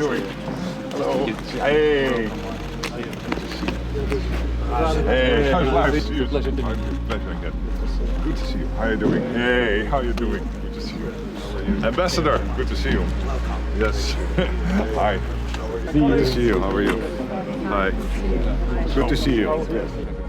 doing? Hello. Hey. Hey, how's life? Pleasure to meet you. Pleasure again. Good to see you. How are you doing? Hey, how are you doing? Good to see you. Ambassador, good to see you. Yes. Hi. Good to see you. How are you? Hi. Good to see you.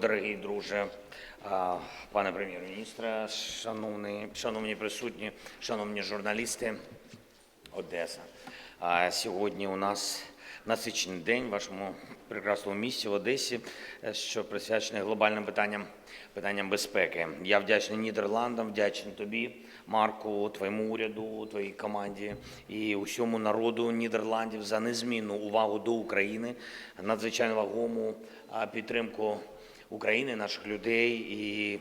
Дорогий друже, пане прем'єр-міністре, шановні, шановні присутні, шановні журналісти, Одеса. Сьогодні у нас насичений день в вашому прекрасному місті в Одесі, що присвячений глобальним питанням, питанням безпеки. Я вдячний Нідерландам, вдячний тобі, Марку, твоєму уряду, твоїй команді і усьому народу Нідерландів за незмінну увагу до України, надзвичайно вагому підтримку України, наших людей і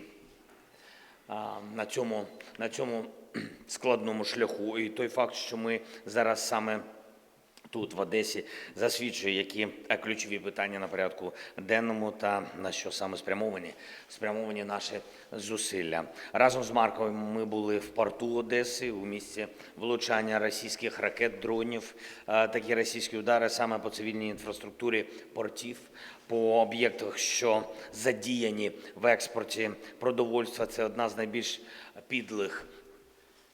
на цьому, на цьому складному шляху. І той факт, що ми зараз саме тут, в Одесі, засвідчує, які е, ключові питання на порядку денному та на що саме спрямовані, спрямовані наші зусилля. Разом з Марковим ми були в порту Одеси у місці влучання російських ракет, дронів. Е, Такі російські удари саме по цивільній інфраструктурі портів, по об'єктах, що задіяні в експорті продовольства. Це одна з найбільш підлих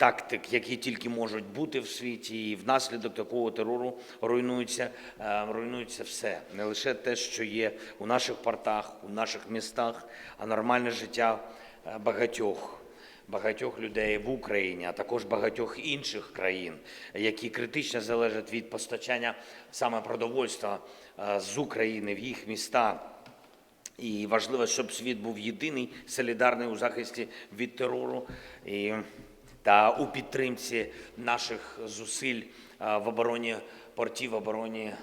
тактик, які тільки можуть бути в світі, і внаслідок такого терору руйнується, е, руйнується все. Не лише те, що є у наших портах, у наших містах, а нормальне життя е, багатьох. Багатьох людей в Україні, а також багатьох інших країн, які критично залежать від постачання саме продовольства е, з України в їх міста. І важливо, щоб світ був єдиний, солідарний у захисті від терору і, та у підтримці наших зусиль в обороні портів, в обороні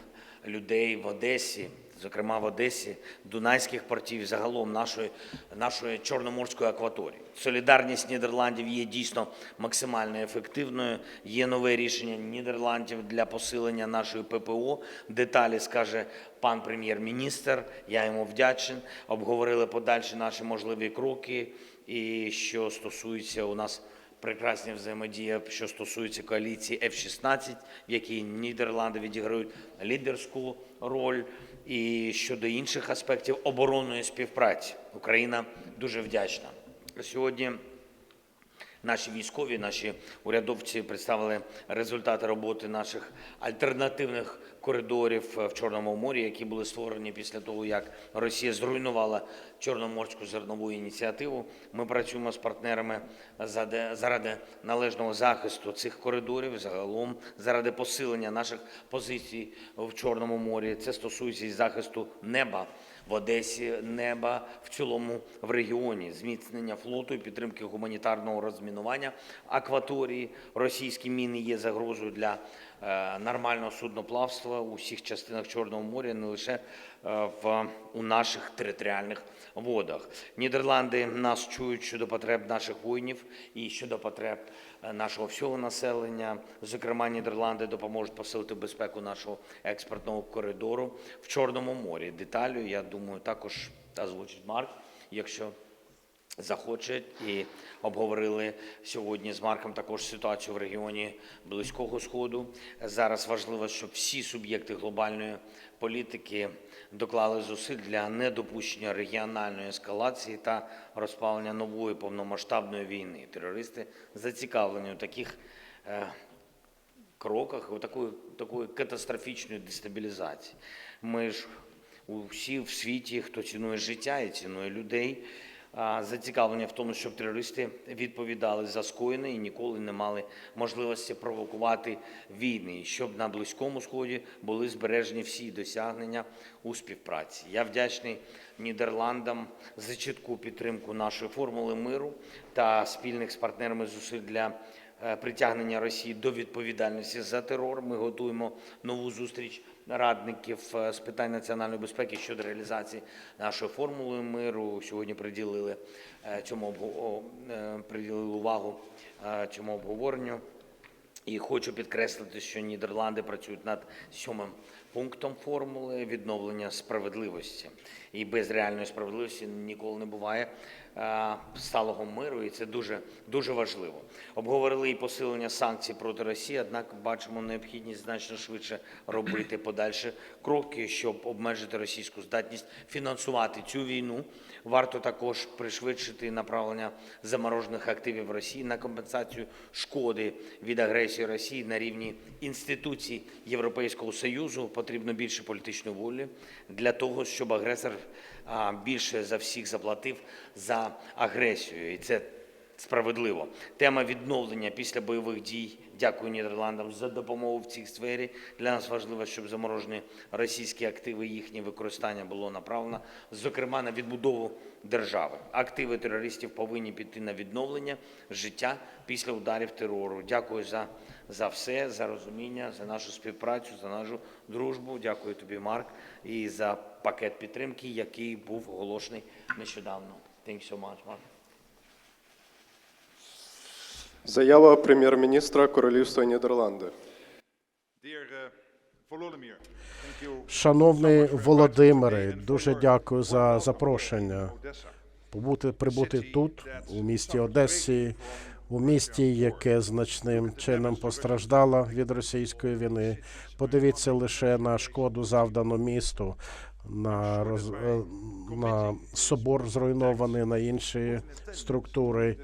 людей в Одесі, зокрема в Одесі, Дунайських портів, загалом нашої, нашої Чорноморської акваторії. Солідарність Нідерландів є дійсно максимально ефективною. Є нове рішення Нідерландів для посилення нашої ППО. Деталі скаже пан прем'єр-міністр. Я йому вдячен. Обговорили подальші наші можливі кроки. І що стосується у нас прекрасні взаємодія, що стосується коаліції F-16, в якій Нідерланди відіграють лідерську роль, і щодо інших аспектів оборонної співпраці. Україна дуже вдячна. Сьогодні Наші військові, наші урядовці представили результати роботи наших альтернативних коридорів в Чорному морі, які були створені після того, як Росія зруйнувала Чорноморську зернову ініціативу. Ми працюємо з партнерами заради належного захисту цих коридорів, загалом заради посилення наших позицій в Чорному морі. Це стосується і захисту неба в Одесі, неба в цілому в регіоні, зміцнення флоту і підтримки гуманітарного розмінування акваторії. Російські міни є загрозою для е, нормального судноплавства у всіх частинах Чорного моря, не лише е, в у наших територіальних водах. Нідерланди нас чують щодо потреб наших воїнів і щодо потреб е, нашого всього населення. Зокрема, Нідерланди допоможуть посилити безпеку нашого експортного коридору в Чорному морі. Деталі, я думаю, також озвучить Марк, якщо захоче. І обговорили сьогодні з Марком також ситуацію в регіоні Близького Сходу. Зараз важливо, щоб всі суб'єкти глобальної політики доклали зусиль для недопущення регіональної ескалації та розпалення нової повномасштабної війни. Терористи зацікавлені у таких е, кроках, такої, такої катастрофічної дестабілізації. Ми ж усі в світі, хто цінує життя і цінує людей, а, зацікавлені в тому, щоб терористи відповідали за скоєне і ніколи не мали можливості провокувати війни, і щоб на Близькому Сході були збережені всі досягнення у співпраці. Я вдячний Нідерландам за чітку підтримку нашої формули миру та спільних з партнерами зусиль для притягнення Росії до відповідальності за терор. Ми готуємо нову зустріч радників е, з питань національної безпеки щодо реалізації нашої формули миру. Сьогодні приділили е, цьому е, приділили увагу е, цьому обговоренню. І хочу підкреслити, що Нідерланди працюють над сьомим пунктом формули відновлення справедливості. І без реальної справедливості ніколи не буває е, сталого миру, і це дуже дуже важливо. Обговорили і посилення санкцій проти Росії, однак бачимо необхідність значно швидше робити подальші кроки, щоб обмежити російську здатність фінансувати цю війну. Варто також пришвидшити направлення заморожених активів Росії на компенсацію шкоди від агресії Росії на рівні інституцій Європейського союзу. Потрібно більше політичної волі для того, щоб агресор більше за всіх заплатив за агресію, і це справедливо. Тема відновлення після бойових дій. Дякую Нідерландам за допомогу в цій сфері. Для нас важливо, щоб заморожені російські активи, їхнє використання було направлено, зокрема на відбудову держави. Активи терористів повинні піти на відновлення життя після ударів терору. Дякую за, за все, за розуміння, за нашу співпрацю, за нашу дружбу. Дякую тобі, Марк, і за пакет підтримки, який був оголошений нещодавно. Thank you so much, Mark. Заява прем'єр-міністра Королівства Нідерланди. Uh, Шановний Володимире, дуже дякую за запрошення. Побути прибути тут, у місті Одесі, у місті, яке значним чином постраждало від російської війни. Подивіться лише на шкоду завдану місту, на роз... е, на собор зруйнований, на інші структури.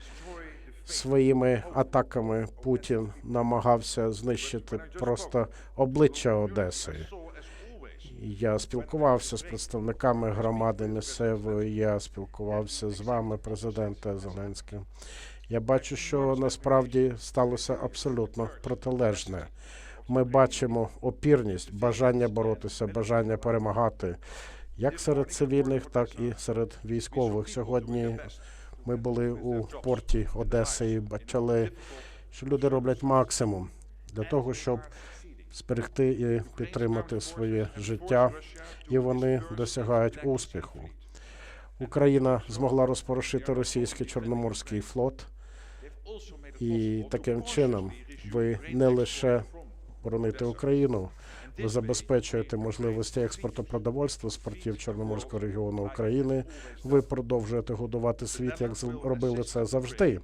Своїми атаками Путін намагався знищити просто обличчя Одеси. Я спілкувався з представниками громади місцевої. Я спілкувався з вами, президенте Зеленським. Я бачу, що насправді сталося абсолютно протилежне. Ми бачимо опірність, бажання боротися, бажання перемагати, як серед цивільних, так і серед військових. Сьогодні ми були у порті Одеси і бачили, що люди роблять максимум для того, щоб зберегти і підтримати своє життя, і вони досягають успіху. Україна змогла розпорошити російський чорноморський флот, і таким чином ви не лише бороните Україну, ви забезпечуєте можливості експорту продовольства з портів Чорноморського регіону України. Ви продовжуєте годувати світ, як робили це завжди.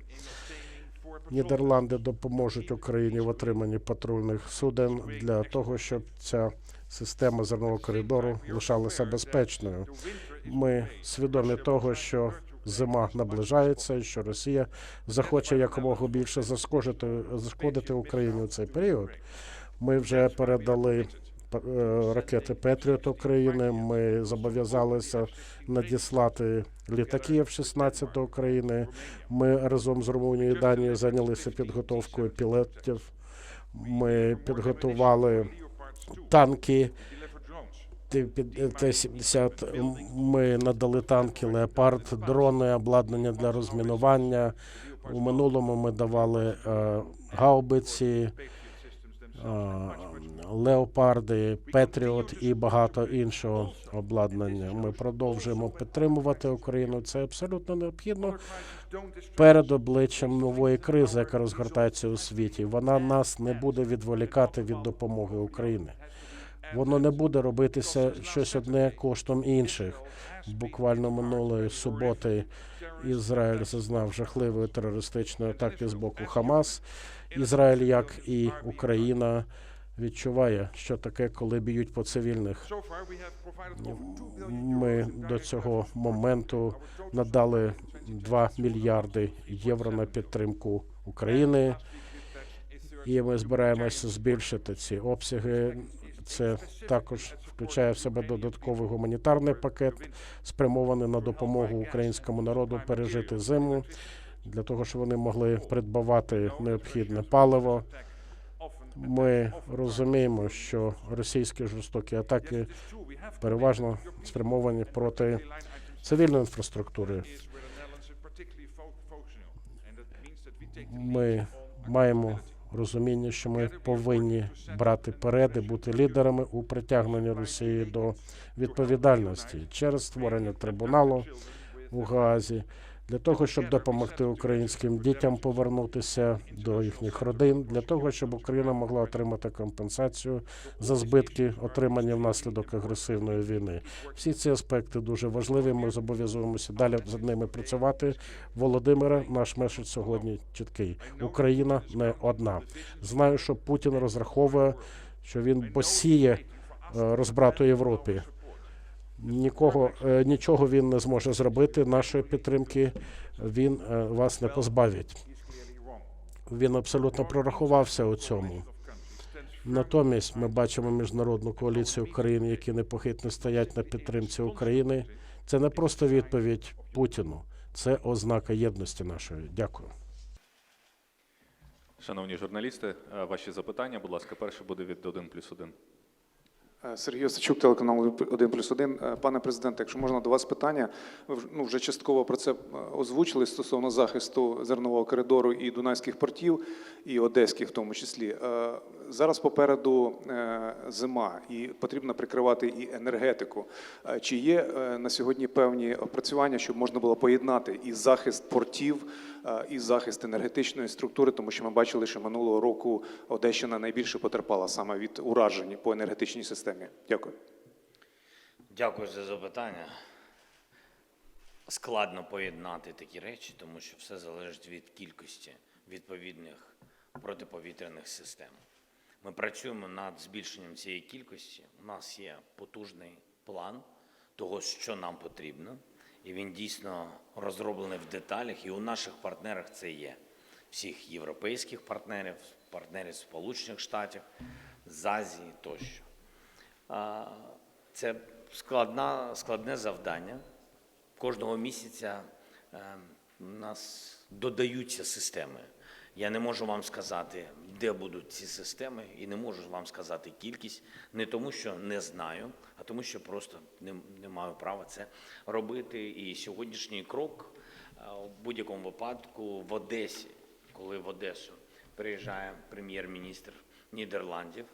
Нідерланди допоможуть Україні в отриманні патрульних суден для того, щоб ця система зернового коридору лишалася безпечною. Ми свідомі того, що зима наближається, і що Росія захоче якомога більше зашкодити, зашкодити Україні у цей період. Ми вже передали е, ракети Петріот України. Ми зобов'язалися надіслати літаки F-16 до України. Ми разом з Румунією і Данією зайнялися підготовкою пілотів. Ми підготували танки. Т-70. Ми надали танки Леопард, дрони, обладнання для розмінування. У минулому ми давали е, гаубиці, е, леопарди, Петріот і багато іншого обладнання. Ми продовжуємо підтримувати Україну. Це абсолютно необхідно перед обличчям нової кризи, яка розгортається у світі. Вона нас не буде відволікати від допомоги України. Воно не буде робитися щось одне коштом інших. Буквально минулої суботи Ізраїль зазнав жахливої терористичної атаки з боку Хамас. Ізраїль, як і Україна, відчуває, що таке, коли б'ють по цивільних. So far we have provided over 2 billion Ми до цього моменту надали 2 мільярди євро на підтримку України, і ми збираємося збільшити ці обсяги. Це також включає в себе додатковий гуманітарний пакет, спрямований на допомогу українському народу пережити зиму, для того, щоб вони могли придбавати необхідне паливо. Ми розуміємо, що російські жорстокі атаки переважно спрямовані проти цивільної інфраструктури. Ми маємо розуміння, що ми повинні брати перед і бути лідерами у притягненні Росії до відповідальності через створення трибуналу у Гаазі для того, щоб допомогти українським дітям повернутися до їхніх родин, для того, щоб Україна могла отримати компенсацію за збитки, отримані внаслідок агресивної війни. Всі ці аспекти дуже важливі. Ми зобов'язуємося далі за ними працювати. Володимире, наш меседж сьогодні чіткий: Україна не одна. Знаю, що Путін розраховує, що він посіє е, розбрат у Європі. Нікого е, нічого він не зможе зробити. Нашої підтримки він е, вас не позбавить. Він абсолютно прорахувався у цьому. Натомість ми бачимо міжнародну коаліцію країн, які непохитно стоять на підтримці України. Це не просто відповідь Путіну, це ознака єдності нашої. Дякую. Шановні журналісти, е, ваші запитання, будь ласка, перше буде від 1 плюс 1. Е, Сергій Осадчук, телеканал 1 плюс 1. Пане президенте, якщо можна до вас питання, ви ну, вже частково про це е, озвучили стосовно захисту зернового коридору і дунайських портів, і одеських в тому числі. Е, Зараз попереду е, зима, і потрібно прикривати і енергетику. Е, Чи є е, на сьогодні певні опрацювання, щоб можна було поєднати і захист портів, е, і захист енергетичної структури, тому що ми бачили, що минулого року Одещина найбільше потерпала саме від уражень по енергетичній системі. Дякую. Дякую за запитання. Складно поєднати такі речі, тому що все залежить від кількості відповідних протиповітряних систем. Ми працюємо над збільшенням цієї кількості. У нас є потужний план того, що нам потрібно, і він дійсно розроблений в деталях. І у наших партнерах це є всіх європейських партнерів, партнерів Сполучених Штатів, з Азії тощо. Це складна, складне завдання. Кожного місяця е, у нас додаються системи. Я не можу вам сказати, де будуть ці системи, і не можу вам сказати кількість, не тому, що не знаю, а тому, що просто не, не маю права це робити. І сьогоднішній крок е, в будь-якому випадку в Одесі, коли в Одесу приїжджає прем'єр-міністр Нідерландів,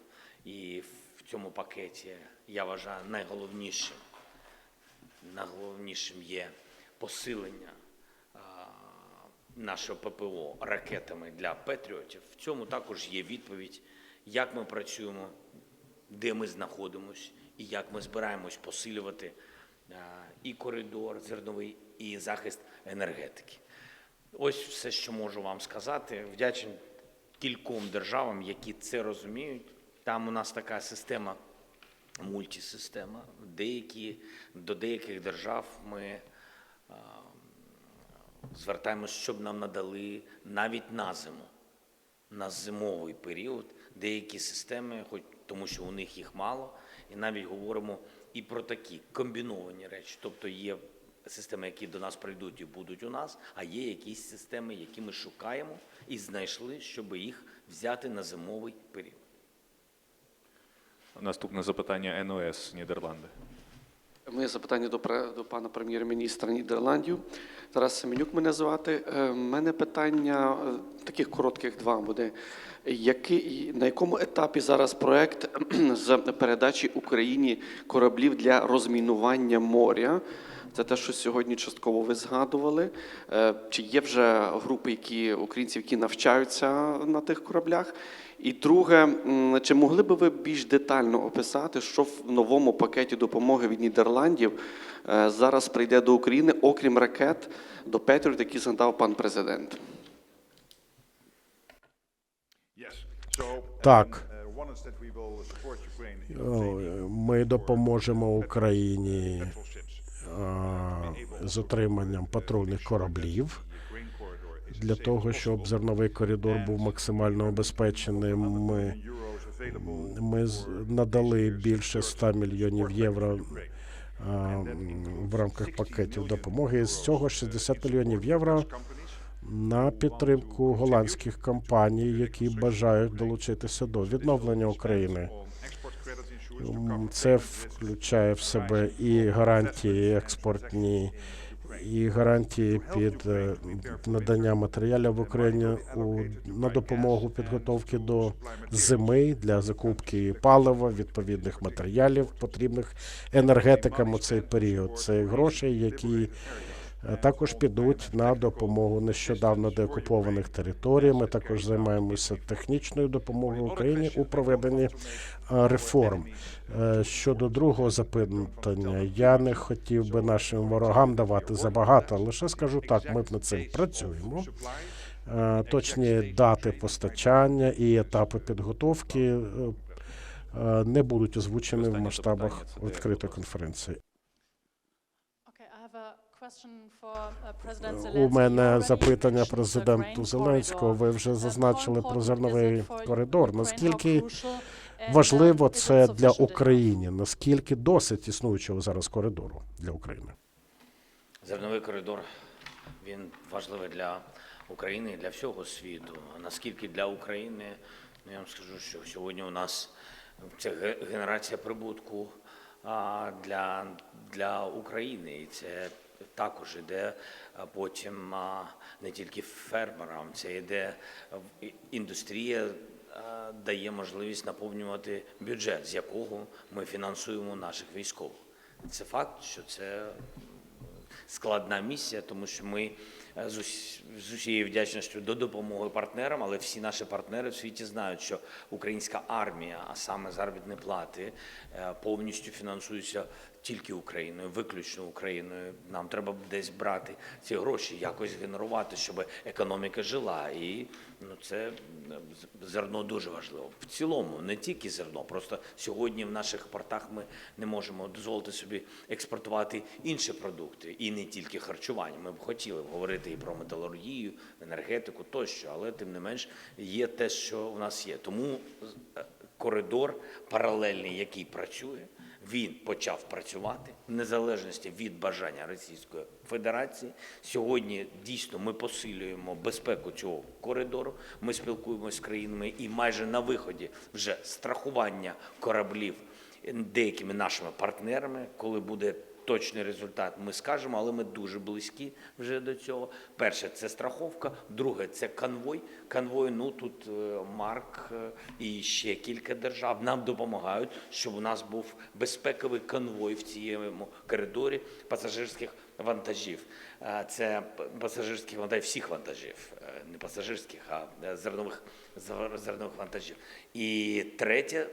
і в цьому пакеті я вважаю найголовнішим найголовнішим є посилення нашого ППО ракетами для патріотів. В цьому також є відповідь, як ми працюємо, де ми знаходимося і як ми збираємось посилювати і коридор зерновий, і захист енергетики. Ось все, що можу вам сказати. Вдячний кільком державам, які це розуміють. Там у нас така система мультисистема. Деякі, до деяких держав ми а, звертаємось, щоб нам надали навіть на зиму, на зимовий період деякі системи, хоч тому що у них їх мало, і навіть говоримо і про такі комбіновані речі. Тобто є системи, які до нас прийдуть і будуть у нас, а є якісь системи, які ми шукаємо і знайшли, щоб їх взяти на зимовий період. Наступне запитання НОС Нідерланди. Моє запитання до, до пана прем'єр-міністра Нідерландів. Тарас Семенюк мене звати. У мене питання е, таких коротких два буде. Який, на якому етапі зараз проект з передачі Україні кораблів для розмінування моря? Це те, що сьогодні частково ви згадували. Е, Чи є вже групи, які українців, які навчаються на тих кораблях? І друге, чи могли би ви більш детально описати, що в новому пакеті допомоги від Нідерландів е, зараз прийде до України, окрім ракет до Петріот, які згадав пан президент? Так. um, uh, О, obtaining Ми допоможемо Україні а, з отриманням патрульних кораблів для того, щоб зерновий коридор був максимально обезпеченим. Ми, ми надали більше 100 мільйонів євро в рамках пакетів допомоги. З цього 60 мільйонів євро на підтримку голландських компаній, які бажають долучитися до відновлення України. Це включає в себе і гарантії експортні, і гарантії під е, надання матеріалів в Україні у на допомогу підготовки до зими для закупки палива, відповідних матеріалів, потрібних енергетикам у цей період. Це гроші, які також підуть на допомогу нещодавно деокупованих територій. Ми також займаємося технічною допомогою Україні у проведенні е, реформ. Е, Щодо другого запитання, я не хотів би нашим ворогам давати забагато. Лише скажу так, ми над цим працюємо. Е, Точні дати постачання і етапи підготовки е, е, не будуть озвучені в масштабах відкритої конференції. У Zelensky. You мене запитання президенту Зеленського. Ви вже. Uh, зазначили про зерновий коридор. Наскільки? And, uh, важливо це для? України? Наскільки досить існуючого зараз коридору для України? Зерновий коридор він важливий для України і для всього світу. Наскільки для України, ну я вам скажу, що сьогодні у нас це генерація прибутку а, для, для України. І це також іде потім не тільки фермерам, це йде індустрія. Дає можливість наповнювати бюджет, з якого ми фінансуємо наших військових. Це факт, що це складна місія, тому що ми з ус- з усією вдячністю до допомоги партнерам, але всі наші партнери в світі знають, що українська армія, а саме заробітні плати, е, повністю фінансуються тільки Україною, виключно Україною. Нам треба десь брати ці гроші, якось генерувати, щоб економіка жила. І ну це е, зерно дуже важливо. В цілому, не тільки зерно, просто сьогодні в наших портах ми не можемо дозволити собі експортувати інші продукти і не тільки харчування. Ми б хотіли б говорити і про металургію, енергетику тощо, але тим не менш є те, що в нас є. Тому е, коридор паралельний, який працює. Він почав працювати в незалежності від бажання Російської Федерації. Сьогодні дійсно ми посилюємо безпеку цього коридору. Ми спілкуємося з країнами і майже на виході вже страхування кораблів деякими нашими партнерами, коли буде точний результат, ми скажемо, але ми дуже близькі вже до цього. Перше це страховка, друге це конвой. Конвой, ну тут е, Марк е, і ще кілька держав нам допомагають, щоб у нас був безпековий конвой в цьому коридорі пасажирських вантажів. Е, Це пасажирських вантажів, всіх вантажів, не пасажирських, а зернових зернових вантажів. І третє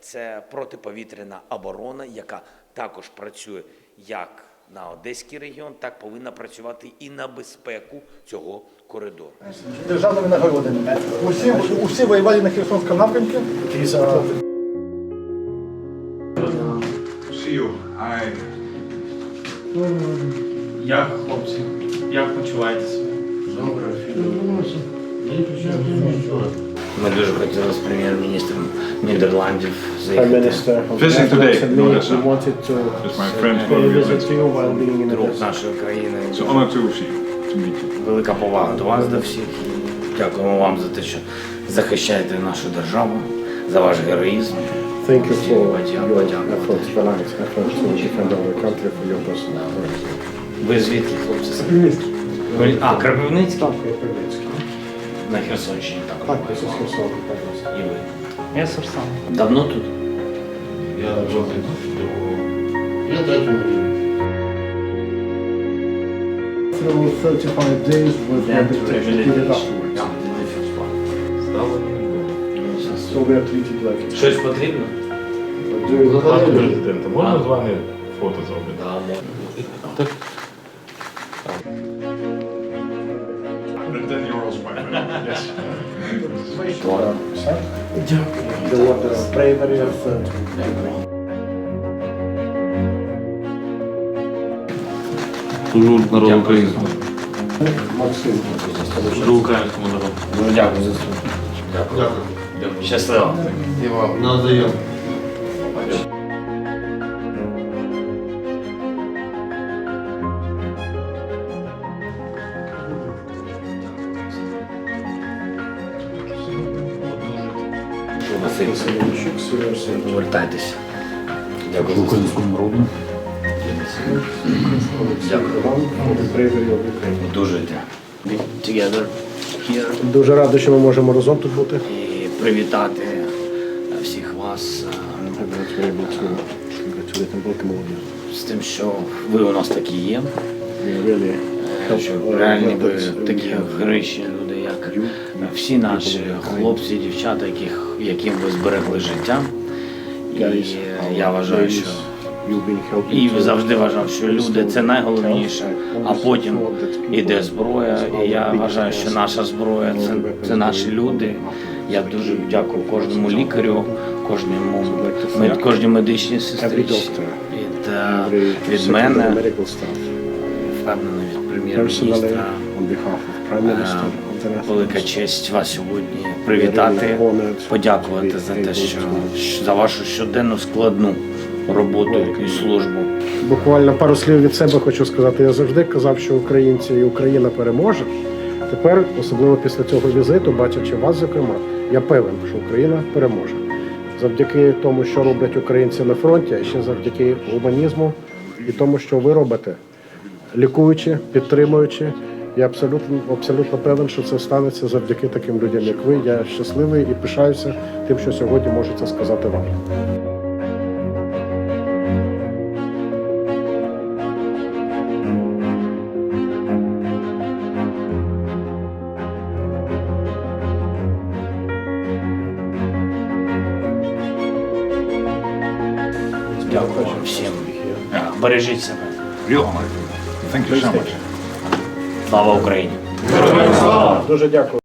це протиповітряна оборона, яка також працює як на Одеський регіон, так повинна працювати і на безпеку цього коридору. державними нагородами. Усі, усі воювали на Херсонському напрямку. Як хлопці? Як почуваєтеся? Ми дуже хотіли з прем'єр-міністром Нідерландів Prime заїхати. Minister of Visiting today Netherlands and in me, Odessa. we wanted to It's my friend pay a from visit to you while being in Друг Odessa. нашої країни. It's an honor to see you, to meet you. Велика повага до вас, до всіх. І Дякуємо вам за те, що захищаєте нашу державу, за ваш героїзм. Thank you for Подяка, your подяка. efforts, valiant efforts to defend our country for your personal courage. Ви звідки, хлопці? Ви- А, Кропивницький? Так, я Хмельницький. На Херсонщині так. Так, this is Херсон, Хмельницький. І ви. Я Сарсан. Давно тут? Through 35 days with Then the to executed rehabilitation. afterwards. Там, де не фіксували. Здавлені. Ну, So we are treated like Щось потрібно? Пане президенте, можна з вами фото зробити? My friend. The water of bravery of Служу народу України. Максим. Служу українському народу. Дякую за службу. Дякую. Щасливо. Василь, Семенчук, Северсин. Повертайтеся. Дякую за службу. народу. Дякую. Of Ukraine. Дуже дякую. Дуже радий, що ми можемо разом тут бути. і привітати всіх вас е, з тим, що ви у нас такі є. Е, Що реальні ви такі героїчні люди, як всі наші хлопці, дівчата, яких, яким ви зберегли життя. І я вважаю, що і завжди вважав, що люди це найголовніше, а потім іде зброя. І я вважаю, що наша зброя це, це наші люди. Я дуже дякую кожному лікарю, кожному мед- кожній медичній сестричці від, від мене, впевнений від прем'єр-міністра. Велика честь вас сьогодні привітати, подякувати за те, що за вашу щоденну складну роботу і службу. Буквально пару слів від себе хочу сказати. Я завжди казав, що українці і Україна переможе. Тепер, особливо після цього візиту, бачачи вас, зокрема, я певен, що Україна переможе. Завдяки тому, що роблять українці на фронті, а ще завдяки гуманізму і тому, що ви робите, лікуючи, підтримуючи. Я абсолютно абсолютно певен, що це станеться завдяки таким людям, як ви. Я щасливий і пишаюся тим, що сьогодні можу це сказати вам. Дякую всім. Бережіть себе. Thank you so much. Слава Україні! Дуже дякую.